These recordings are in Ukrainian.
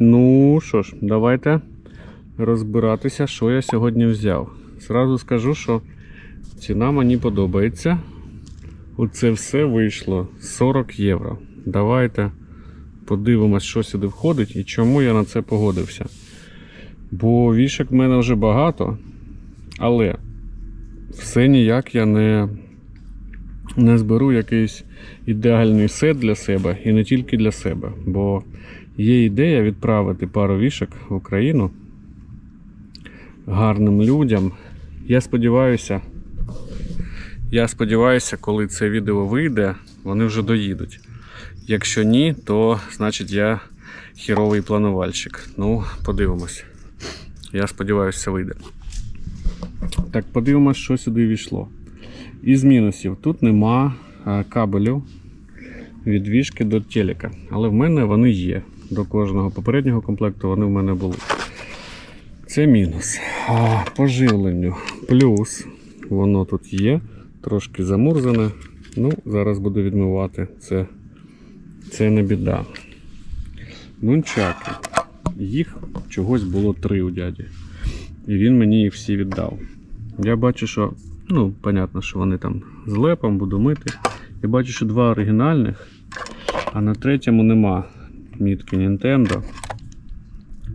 Ну що ж, давайте розбиратися, що я сьогодні взяв. Зразу скажу, що ціна мені подобається. Оце все вийшло 40 євро. Давайте подивимось, що сюди входить і чому я на це погодився. Бо вішок в мене вже багато, але все ніяк я не, не зберу якийсь ідеальний сет для себе і не тільки для себе. Бо є ідея відправити пару вішок в Україну гарним людям. Я сподіваюся, я сподіваюся, коли це відео вийде, вони вже доїдуть. Якщо ні, то значить я хіровий планувальщик. Ну, подивимось. Я сподіваюся, це вийде. Так, подивимось, що сюди війшло. Із мінусів тут нема а, кабелю від вішки до телека. Але в мене вони є. До кожного попереднього комплекту вони в мене були. Це мінус. А, поживленню. Плюс воно тут є. Трошки замурзане. Ну, зараз буду відмивати. Це, це не біда. Нунчаки. Їх чогось було три у дяді. І він мені їх всі віддав. Я бачу, що, ну, понятно, що вони там з лепом буду мити. Я бачу, що два оригінальних, а на третьому нема мітки Nintendo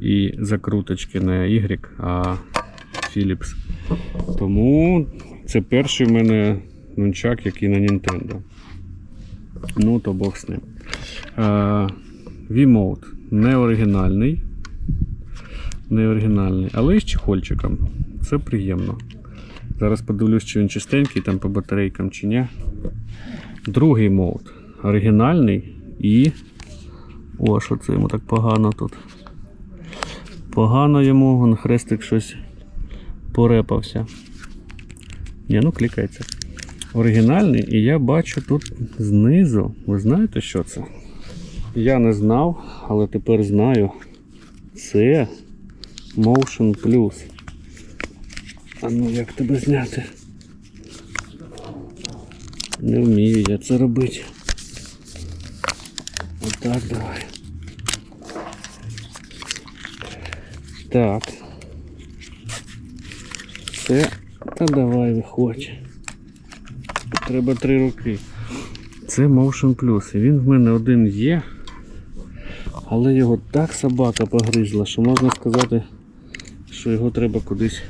і закруточки не Y, а Philips. Тому це перший в мене нунчак, який на Nintendo. Ну, то Бог з ним. V-Mode не оригінальний. Не оригінальний, але з чехольчиком. Це приємно. Зараз подивлюсь, чи він чистенький там по батарейкам чи ні. Другий мод. Оригінальний і. О, що це йому так погано тут. Погано йому, вон хрестик щось порепався. Ні, ну клікається. Оригінальний, і я бачу тут знизу. Ви знаєте, що це? Я не знав, але тепер знаю. Це Motion Plus. А ну як тебе зняти? Не вмію я це робити. Отак давай. Так. Це. Та давай виходь. Треба три роки. Це Motion Plus. Він в мене один є. Але його так собака погризла, що можна сказати, що його треба кудись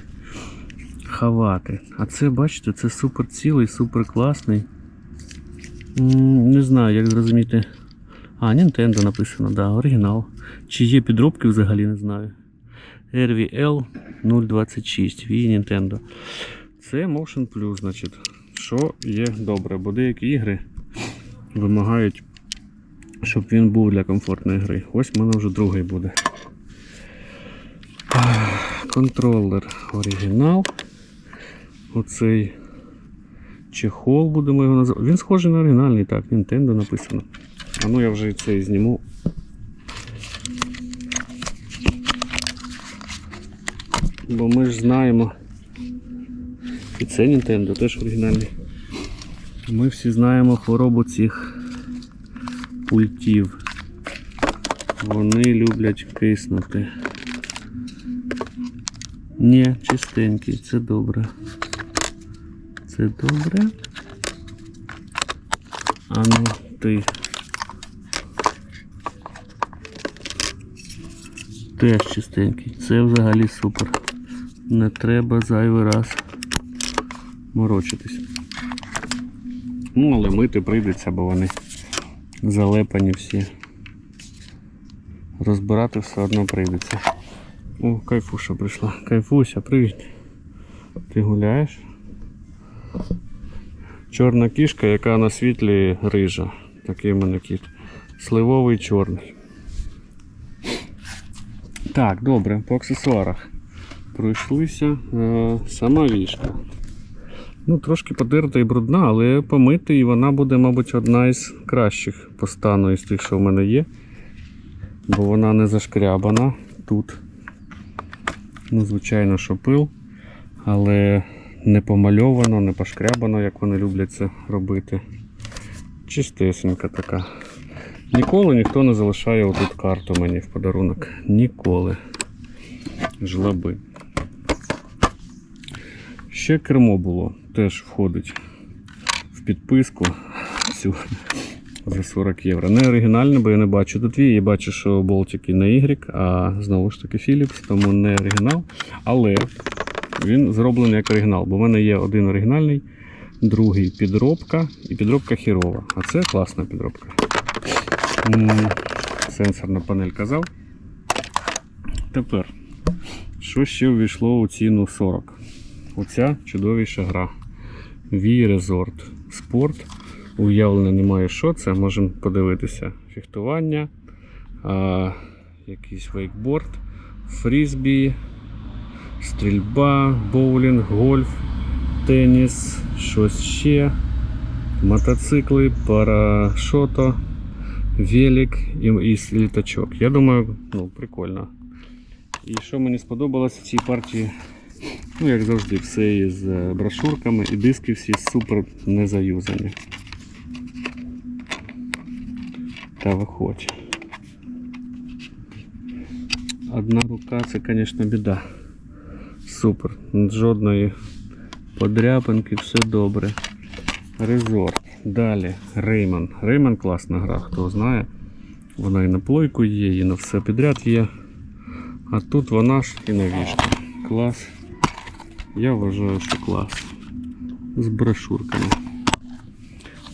ховати. А це, бачите, це супер цілий, супер класний. Не знаю, як зрозуміти. А, Nintendo написано, да, оригінал. Чи є підробки взагалі, не знаю. RVL 026 V Nintendo. Це Motion Plus, значить. Що є добре, бо деякі ігри вимагають, щоб він був для комфортної гри. Ось в мене вже другий буде. Контролер оригінал. Оцей чехол будемо його називати. Він схожий на оригінальний, так, Nintendo написано. А ну я вже і цей зніму. Бо ми ж знаємо. І це Nintendo теж оригінальний. Ми всі знаємо хворобу цих пультів. Вони люблять киснути. Ні, чистенький, це добре. Це добре. А ну ти. Теж чистенький. Це взагалі супер. Не треба зайвий раз морочитись. Ну, але мити прийдеться, бо вони залепані всі. Розбирати все одно прийдеться. О, кайфуша прийшла. Кайфуся, привіт. Ти гуляєш? Чорна кішка, яка на світлі рижа. Такий в мене кіт. Сливовий чорний. Так, добре, по аксесуарах. Пройшлися. Е, сама вішка. Ну, трошки подерта і брудна, але помити і вона буде, мабуть, одна із кращих по стану із тих, що в мене є. Бо вона не зашкрябана тут. Ну, звичайно, що пил, але не помальовано, не пошкрябано, як вони люблять це робити. Чистесенька така. Ніколи ніхто не залишає отут карту мені в подарунок. Ніколи. Жлоби. Ще кермо було, теж входить в підписку цю за 40 євро. Не оригінальне, бо я не бачу тут є. Я бачу, що болтики на Y, а знову ж таки Philips, тому не оригінал. Але він зроблений як оригінал, бо в мене є один оригінальний, другий підробка і підробка хірова. А це класна підробка. Сенсорна панель казав. Тепер, що ще увійшло у ціну 40? Оця чудовіша гра. Wii Resort Sport. Уявлення немає, що це. Можемо подивитися. Фехтування, а, якийсь вейкборд, фрізбі, стрільба, боулінг, гольф, теніс, щось ще, мотоцикли, парашото, велик і, і літачок. Я думаю, ну, прикольно. І що мені сподобалось в цій партії, ну, як завжди, все із е, брошурками і диски всі супер не заюзані. Та виходь. Одна рука це, звісно, біда. Супер. Жодної подряпинки, все добре. Резорт. Далі. Рейман. Рейман класна гра, хто знає. Вона і на плойку є, і на все підряд є. А тут вона ж і на вішку. Клас. Я вважаю, що клас. З брошурками.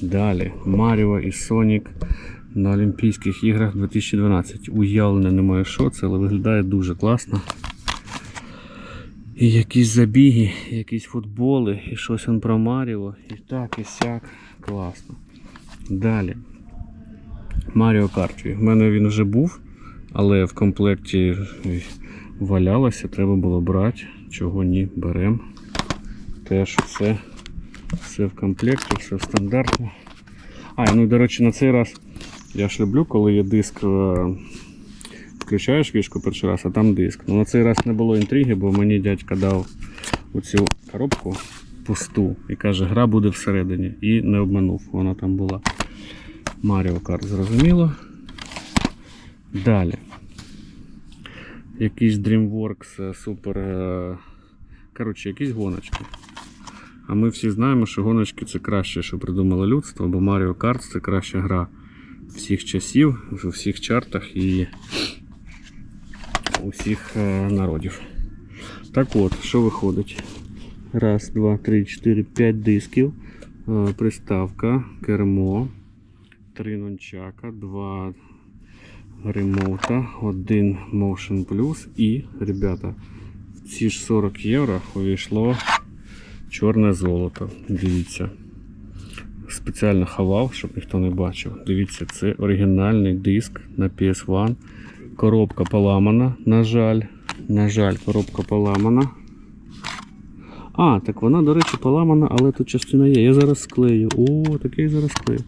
Далі. Маріо і Сонік на Олімпійських іграх 2012. Уявлення немає що це, але виглядає дуже класно. І якісь забіги, якісь футболи, і щось он про Маріо, і так, і сяк. Класно. Далі. Маріо Карт. У мене він вже був, але в комплекті валялося, треба було брати. Чого ні, беремо. Теж все, все в комплекті, все в стандарті. А, ну до речі, на цей раз я ж люблю, коли є диск. е, Включаєш вішку перший раз, а там диск. Ну на цей раз не було інтриги, бо мені дядька дав оцю коробку пусту і каже, гра буде всередині. І не обманув, вона там була. Mario Kart, зрозуміло. Далі. Якийсь DreamWorks е, супер. е, Коротше, якісь гоночки. А ми всі знаємо, що гоночки це краще, що придумало людство, бо Mario Kart це краща гра всіх часів, в усіх чартах і усіх е, народів. Так от, що виходить? Раз, два, три, чотири, п'ять дисків, е, приставка, кермо, три нончака, два ремоута, один Motion Plus і, ребята, в ці ж 40 євро увійшло чорне золото. Дивіться. Спеціально ховав, щоб ніхто не бачив. Дивіться, це оригінальний диск на PS1. Коробка поламана, на жаль. На жаль, коробка поламана. А, так вона, до речі, поламана, але тут частина є. Я зараз склею. О, такий зараз склею.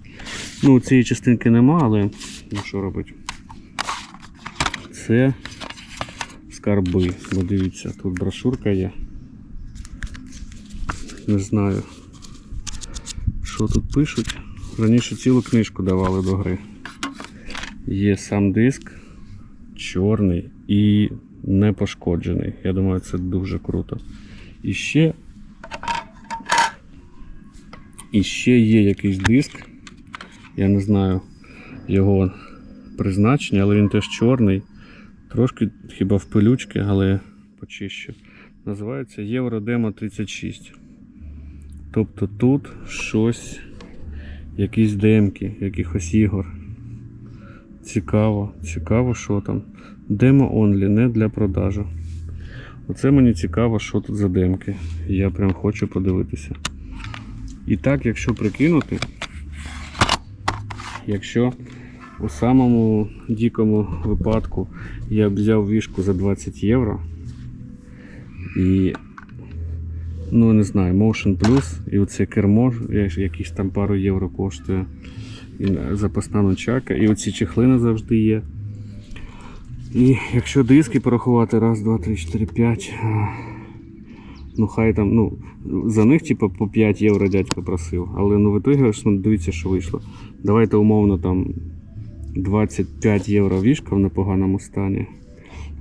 Ну, цієї частинки нема, але ну що робити? Це скарби. Бо дивіться, тут брошурка є. Не знаю, що тут пишуть. Раніше цілу книжку давали до гри. Є сам диск чорний і не пошкоджений. Я думаю, це дуже круто. І ще, є якийсь диск. Я не знаю його призначення, але він теж чорний. Трошки хіба в пилючки, але почищу. Називається Євродемо 36. Тобто тут щось, якісь демки, якихось ігор. Цікаво, цікаво, що там. Демо онлі, не для продажу. Оце мені цікаво, що тут за демки. Я прям хочу подивитися. І так, якщо прикинути, якщо у самому дикому випадку я б взяв вішку за 20 євро і ну не знаю, Motion Plus і оце кермо, якісь там пару євро коштує. І запасна ночака, і оці чехлини завжди є. І якщо диски порахувати, раз, два, три, чотири, п'ять. Ну хай там, ну, за них типу, по 5 євро дядько просив. Але ну в ітогі, ну, дивіться, що вийшло. Давайте умовно там 25 євро вішка в непоганому стані.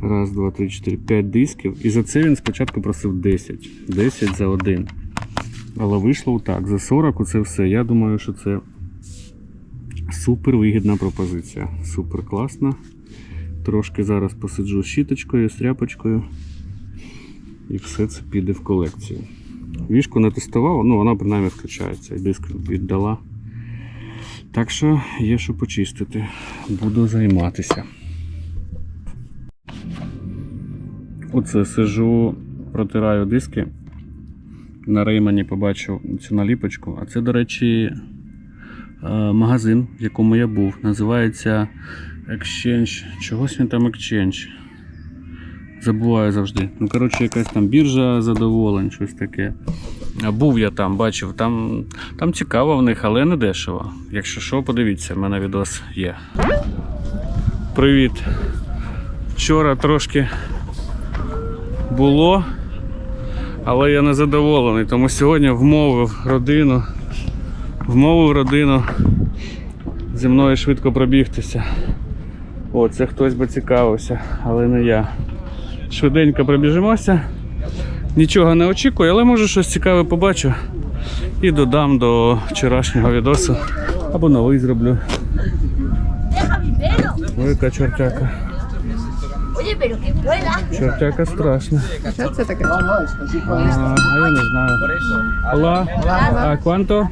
Раз, два, три, чотири, п'ять дисків. І за це він спочатку просив 10. 10 за один. Але вийшло так. За 40 це все. Я думаю, що це супер вигідна пропозиція. Супер класна. Трошки зараз посиджу щіточкою, з тряпочкою. І все це піде в колекцію. Вішку не тестував, ну вона принаймні включається. І диск віддала. Так що є що почистити. Буду займатися. Оце сижу, протираю диски. На Реймані побачив цю наліпочку. А це, до речі, е, магазин, в якому я був. Називається Exchange. Чогось він там Exchange. Забуваю завжди. Ну, коротше, якась там біржа задоволень, щось таке. Був я там, бачив, там, там цікаво в них, але не дешево. Якщо що, подивіться, в мене відос є. Привіт. Вчора трошки було, але я не задоволений, тому сьогодні вмовив родину, вмовив родину зі мною швидко пробігтися. О, це хтось би цікавився, але не я. Швиденько пробіжимося. Нічого не очікую, але може щось цікаве побачу і додам до вчорашнього відосу. Або новий зроблю. Яка чортяка. Чортяка страшна. Що це таке? А, а я не знаю. Hola. А cuánto?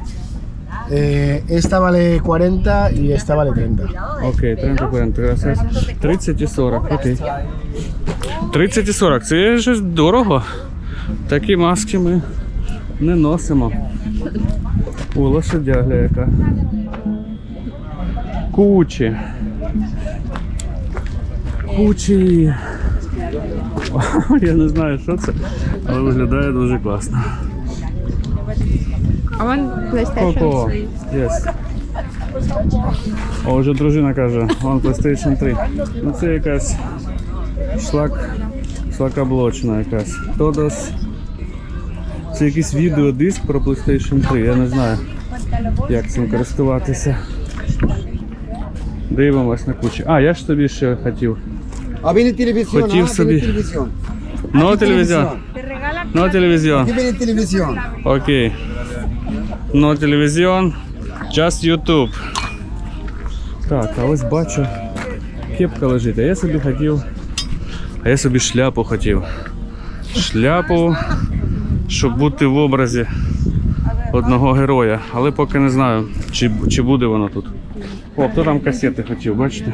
Eh, esta vale 40 y esta vale 30. Окей, 30 40, gracias. 30 і 40, окей. 30 і 40, це щось дорого. Такі маски ми не носимо. О, лошадягля яка. Кучі. Кучі. Я не знаю, що це, але виглядає дуже класно. А вон PlayStation. Коко. Yes. О, вже дружина каже, вон PlayStation 3. Ну це якась шлак, шлакоблочна якась. Тодос. Це якийсь відеодиск про PlayStation 3, я не знаю, як цим користуватися. Дивимось на кучу. А, я ж тобі ще хотів. Ah, viene televisión. Хотів собі. televisión. No телевізіон. No телевізіон. Aquí viene. Окей. No телевізіон. Just YouTube. Так, а ось бачу. Кепка лежить. А я собі хотів. А я собі шляпу хотів. Шляпу, щоб бути в образі одного героя. Але поки не знаю, чи, чи буде воно тут. О, хто там касети хотів, бачите?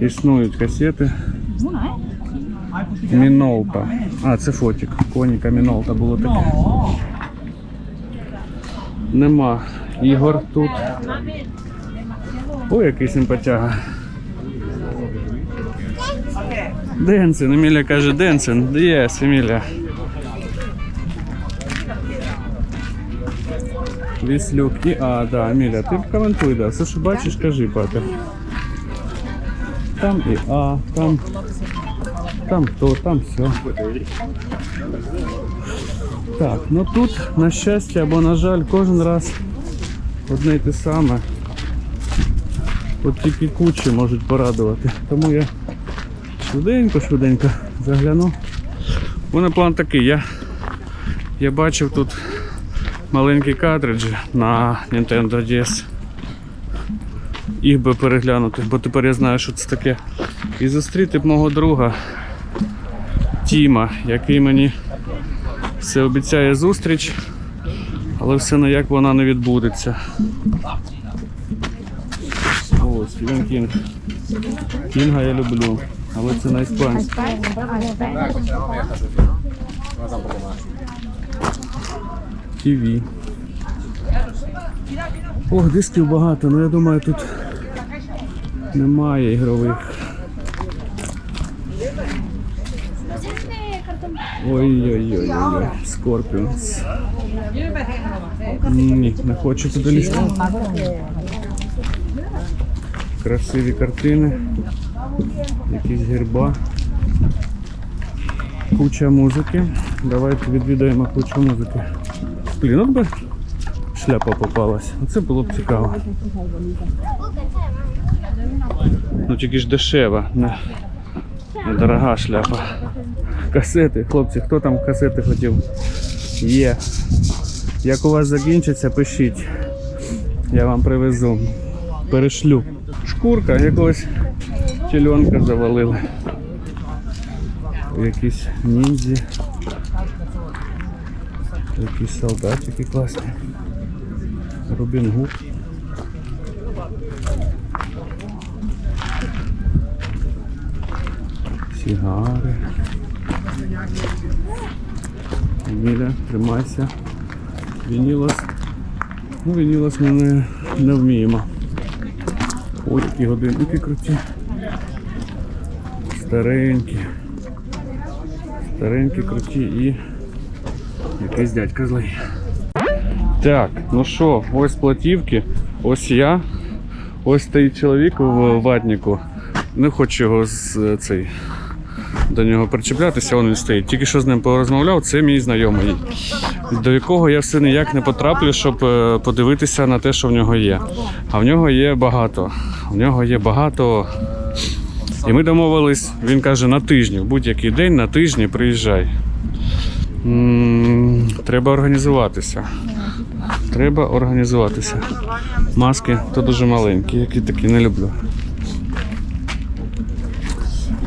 Існують касети. Мінолта. А, це фотик. Коніка Мінолта було таке. Нема. Ігор тут. Ой, який симпатяга. Денсен, Емілія каже Денсен. Єс, Емілія. Віслюк і А, да, Емілія, ти коментуй, да. Все, що бачиш, кажи, папі. Там і А, там. Там то, там все. Так, ну тут, на щастя або на жаль, кожен раз одне й те саме. От тільки кучі можуть порадувати. Тому я швиденько-швиденько загляну. У мене план такий. Я, я бачив тут маленькі картриджі на Nintendo DS. Їх би переглянути, бо тепер я знаю, що це таке. І зустріти б мого друга Тіма, який мені все обіцяє зустріч, але все ніяк вона не відбудеться. О, Стівен Кінг. Кінга я люблю, але це на іспанську. ТВ. Ох, дисків багато, але я думаю, тут немає ігрових. Ой-ой-ой, Скорпіонс. Ні, не хочу туди лізти. Красиві картини. Якісь герба. Куча музики. Давайте відвідаємо кучу музики. Блін, от би шляпа попалась. Оце було б цікаво. Ну тільки ж дешева, не, не дорога шляпа. Касети, хлопці, хто там касети хотів? Є. Як у вас закінчиться, пишіть. Я вам привезу. Перешлю. Шкурка якогось теленка завалили. Якісь ніндзі. Якісь солдатики класні. Робін Гуд. Сігари. Міля, тримайся. Вінілос. Ну, вінілос ми не, не вміємо. Ой, які годинники круті. Старенькі. Старенькі, круті і якийсь дядька злий. Так, ну що, ось платівки, ось я, ось стоїть чоловік в ватнику. Не хочу його з цей. До нього причеплятися, він стоїть. Тільки що з ним порозмовляв, це мій знайомий, до якого я все ніяк не потраплю, щоб е, подивитися на те, що в нього є. А в нього є багато. В нього є багато. І ми домовились, він каже, на тижні, в будь-який день на тижні приїжджай. Треба організуватися. Треба організуватися. Маски то дуже маленькі, які такі не люблю.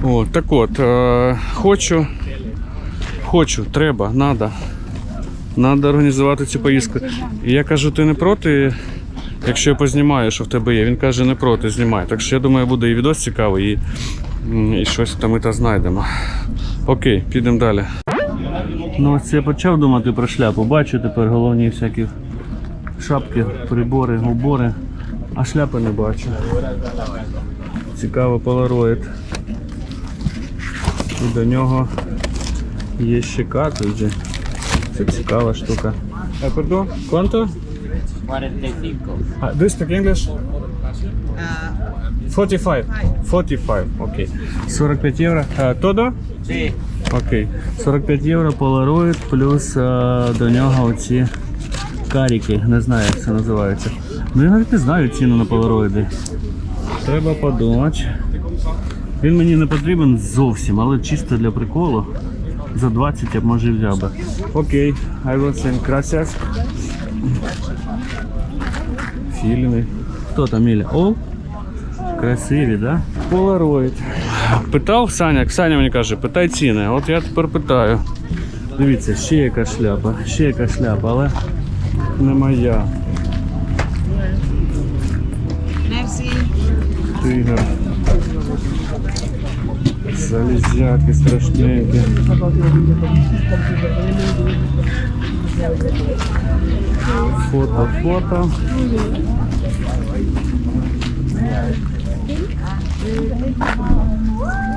О, так от, е, хочу, хочу, треба, надо. Надо організувати цю поїздку. І я кажу, ти не проти, якщо я познімаю, що в тебе є. Він каже, не проти, знімай. Так що я думаю, буде і відос цікавий, і, і щось там ми та знайдемо. Окей, підемо далі. Ну, ось я почав думати про шляпу. Бачу тепер головні всякі шапки, прибори, убори, а шляпи не бачу. Цікаво полароїд. І до нього є ще картриджі. Це цікава штука. А, perdón, ¿cuánto? 45. Ah, do you speak English? 45. 45, окей. 45 євро. Sí. Окей. 45 євро Polaroid плюс а, до нього оці каріки. Не знаю, як це називається. Ну я навіть не знаю ціну на полароїди. Треба подумати. Він мені не потрібен зовсім, але чисто для приколу. За 20 я б може взяв би. Окей, I will send gracias. Філіни. Хто там Іля? О, красиві, да? Полароїд. Питав Саня, Саня мені каже, питай ціни. От я тепер питаю. Дивіться, ще яка шляпа, ще яка шляпа, але не моя. Тигр. Залезяки страшненькі. Фото, фото.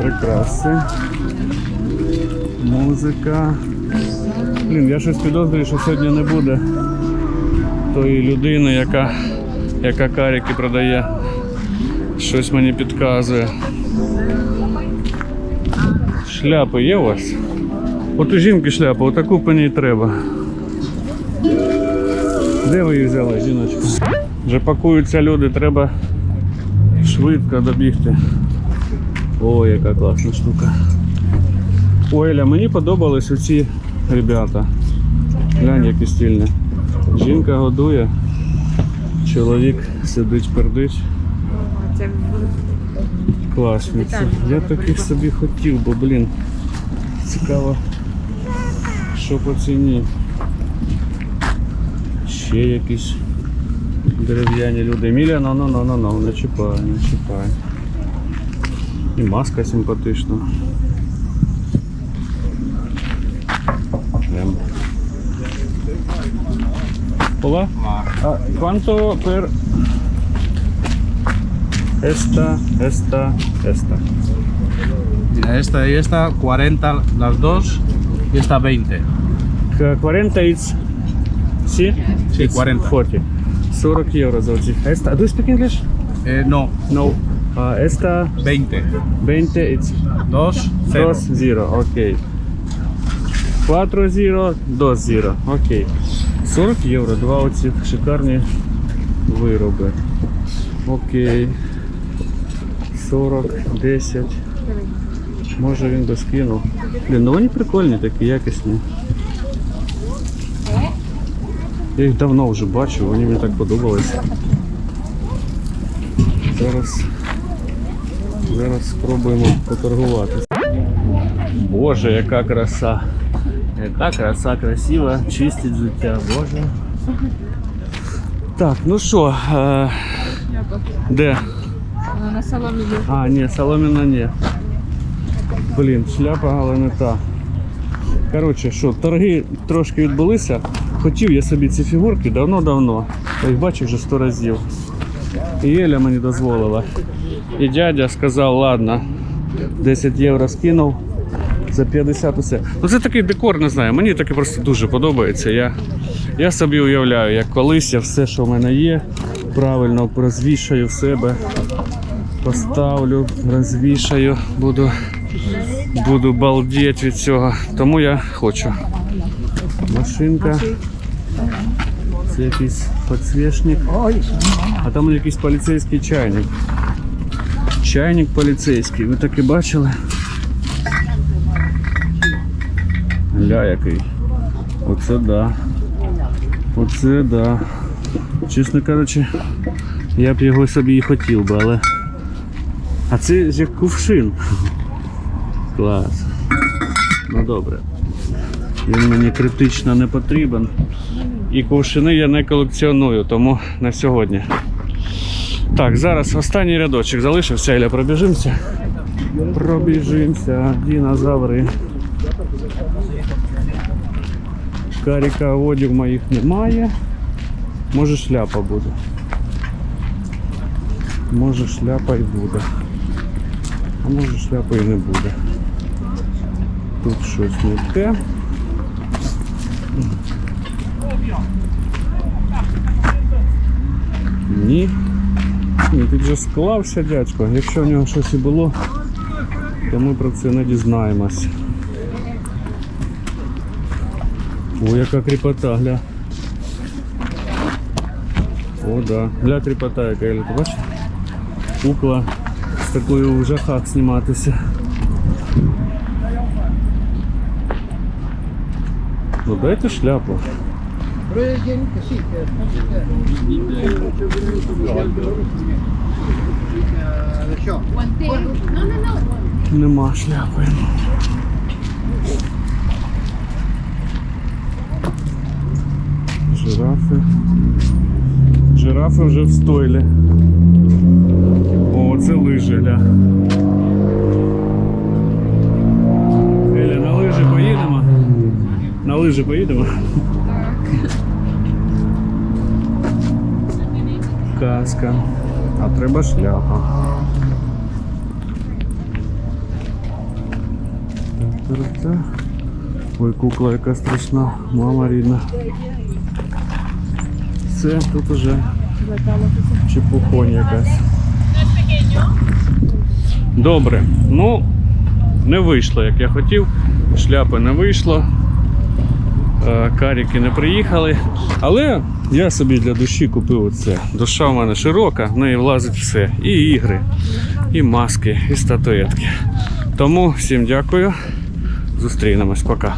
Прикраси. Музика. Блін, я щось підозрюю, що сьогодні не буде тої людини, яка, яка каріки продає. Щось мені підказує. Шляпи є у вас? От у жінки шляпа, отаку по ній треба. Де ви її взяли, жіночку? Вже пакуються люди, треба швидко добігти. О, яка класна штука. Ой, мені подобались оці ребята. Глянь, які стильні. Жінка годує, чоловік сидить пердить. Класні. Я таких собі хотів, бо, блін, цікаво, що по ціні. Ще якісь дерев'яні люди. Міля, ну ну ну ну ну не чіпай, не чіпай. І маска симпатична. Hola. Ah, ¿Cuánto per esta, esta, esta? Mira, esta y esta, 40 las dos y esta 20. К- 40 it's... Sí? Sí, It's 40. 40. 40 євро за оці. Esta, do you speak English? Eh, no, No. А esta 20. 20 it's 2, 0. 2 0, окей. 4 0, 2 0, окей. 40 євро, два оці шикарні вироби. Окей. 40, 10. Може він би скинув. Блін, ну вони прикольні такі, якісні. Я їх давно вже бачив, вони мені так подобалися. Зараз, зараз спробуємо поторгувати. Боже, яка краса! Яка краса красива, чистить життя, боже. Так, ну що, е, де? На соломі. А, ні, соломіна ні. Блін, шляпа, але не та. Коротше, що, торги трошки відбулися. Хотів я собі ці фігурки давно-давно. Я їх бачив вже сто разів. І Єля мені дозволила. І дядя сказав, ладно, 10 євро скинув. За 50 усе. Ну це такий декор, не знаю. Мені таке просто дуже подобається. Я, я собі уявляю, як колись я все, що в мене є, правильно розвішаю в себе поставлю, розвішаю, буду, буду балдеть від цього. Тому я хочу. Машинка. Це якийсь підсвічник. А там якийсь поліцейський чайник. Чайник поліцейський. Ви таки бачили? Ля який. Оце да. Оце да. Чесно кажучи, я б його собі і хотів би, але. А це як кувшин. Клас. Ну добре. Він мені критично не потрібен. І кувшини я не колекціоную, тому на сьогодні. Так, зараз останній рядочок залишився, Іля, пробіжимося. Пробіжимося, динозаври. Каріка одяг моїх немає. Може шляпа буде. Може шляпа і буде. Може шляпа і не буде. Тут щось не те. Ні. Ні, тут же склався дядько. Якщо в нього щось і було, то ми про це не дізнаємось. О, яка кріпота, гля. О, да. Гля кріпота, яка бачиш? Кукла з такою в жахах зніматися. Ну дайте шляпу. Нема шляпи. Жирафи. Жирафи вже в стойлі. Це лижі, гля. Еля, на лижі поїдемо? На лижі поїдемо? Каска. А треба шляпа. Ой, кукла яка страшна, мама рідна. Все, тут уже чепухонь якась. Добре, ну не вийшло, як я хотів. Шляпи не вийшло. Е, Каріки не приїхали. Але я собі для душі купив оце. Душа в мене широка, в неї влазить все. І ігри, і маски, і статуетки. Тому всім дякую. Зустрінемось, пока.